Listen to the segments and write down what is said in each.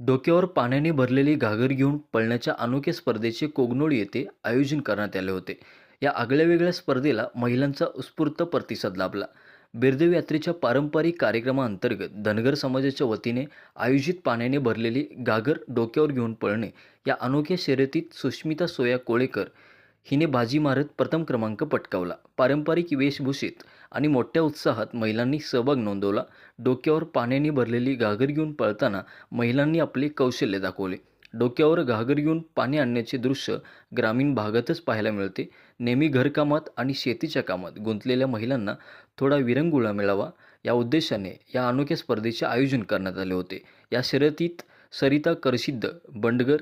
डोक्यावर पाण्याने भरलेली घागर घेऊन पळण्याच्या अनोख्या स्पर्धेचे कोगनोळ येथे आयोजन करण्यात आले होते. या आगळ्यावेगळ्या स्पर्धेला महिलांचा उत्स्फूर्त प्रतिसाद लाभला. बिरदेव यात्रेच्या पारंपरिक कार्यक्रमाअंतर्गत धनगर समाजाच्या वतीने आयोजित पाण्याने भरलेली घागर डोक्यावर घेऊन पळणे या अनोख्या शर्यतीत सुष्मिता सोया कोळेकर हिने बाजी मारत प्रथम क्रमांक पटकावला. पारंपरिक वेशभूषेत आणि मोठ्या उत्साहात महिलांनी सहभाग नोंदवला. डोक्यावर पाण्याने भरलेली घागर घेऊन पळताना महिलांनी आपले कौशल्य दाखवले. डोक्यावर घागर घेऊन पाणी आणण्याचे दृश्य ग्रामीण भागातच पाहायला मिळते. नेहमी घरकामात आणि शेतीच्या कामात गुंतलेल्या महिलांना थोडा विरंगुळा मिळावा या उद्देशाने या अनोख्या स्पर्धेचे आयोजन करण्यात आले होते. या शर्यतीत सरिता करसिद्ध बंडगर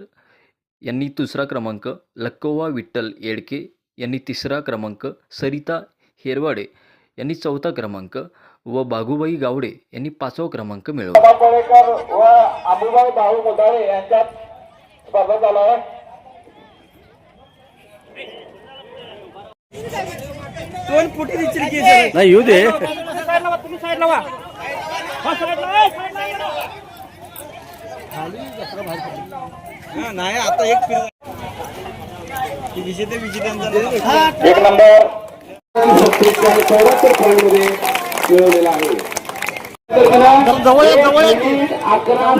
यांनी दुसरा क्रमांक लक्कोवा विठ्ठल येडके यांनी तिसरा क्रमांक सरिता हेरवाडे यांनी चौथा क्रमांक व बागुबाई गावडे यांनी पाचवा क्रमांक मिळवला. बाबा कोळेकर व अबुभाई भाऊ मुदाळे यांच्यात स्पर्धा चालू आहे. दोन फुटी दिसली की सर नाही येऊ दे. साईडला वा तुम्ही साईडला वा. साईडला ए, साईडला ये ना. हा, नाही आता एक विजेते विजेत्यांचा एक नंबर. चौऱ्याहत्तर मिळवलेला आहे. एक मिनिट अकरा